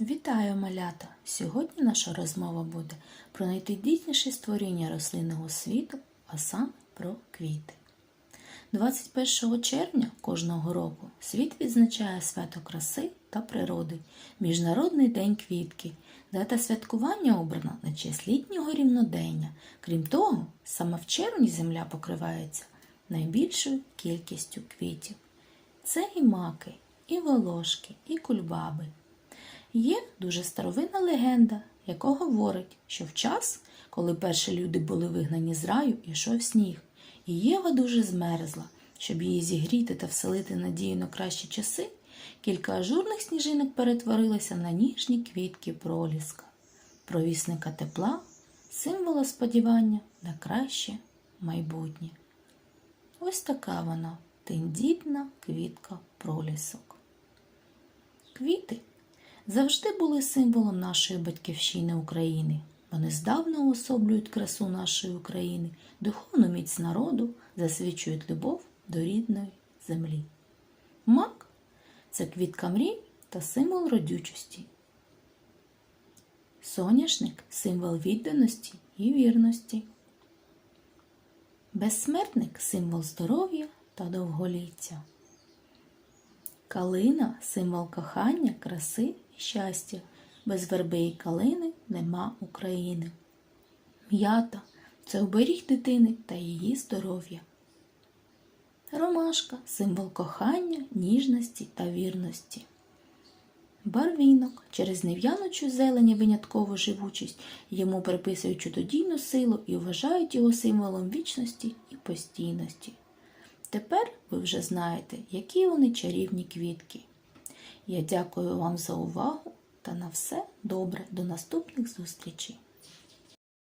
Вітаю, малята! Сьогодні наша розмова буде про найтендітніше створіння рослинного світу, а саме про квіти. 21 червня кожного року світ відзначає свято краси та природи, Міжнародний день квітки. Дата святкування обрана на честь літнього рівнодення. Крім того, саме в червні земля покривається найбільшою кількістю квітів. Це і маки, і волошки, і кульбаби. Є дуже старовинна легенда, яка говорить, що в час, коли перші люди були вигнані з раю, ішов сніг, і Єва дуже змерзла. Щоб її зігріти та вселити надію на кращі часи, кілька ажурних сніжинок перетворилися на ніжні квітки проліска, провісника тепла, символа сподівання на краще майбутнє. Ось така вона тендітна квітка пролісок. Квіти завжди були символом нашої батьківщини України. Вони здавна уособлюють красу нашої України, духовну міць народу, засвідчують любов до рідної землі. Мак це квітка мрій та символ родючості. Соняшник символ відданості і вірності. Безсмертник символ здоров'я та довголіття. Калина символ кохання, краси і щастя. Без верби і калини нема України. М'ята це оберіг дитини та її здоров'я. Ромашка символ кохання, ніжності та вірності. Барвінок через нев'яночу зелені виняткову живучість йому приписують чудодійну силу і вважають його символом вічності і постійності. Тепер ви вже знаєте, які вони чарівні квітки. Я дякую вам за увагу та на все добре. До наступних зустрічей!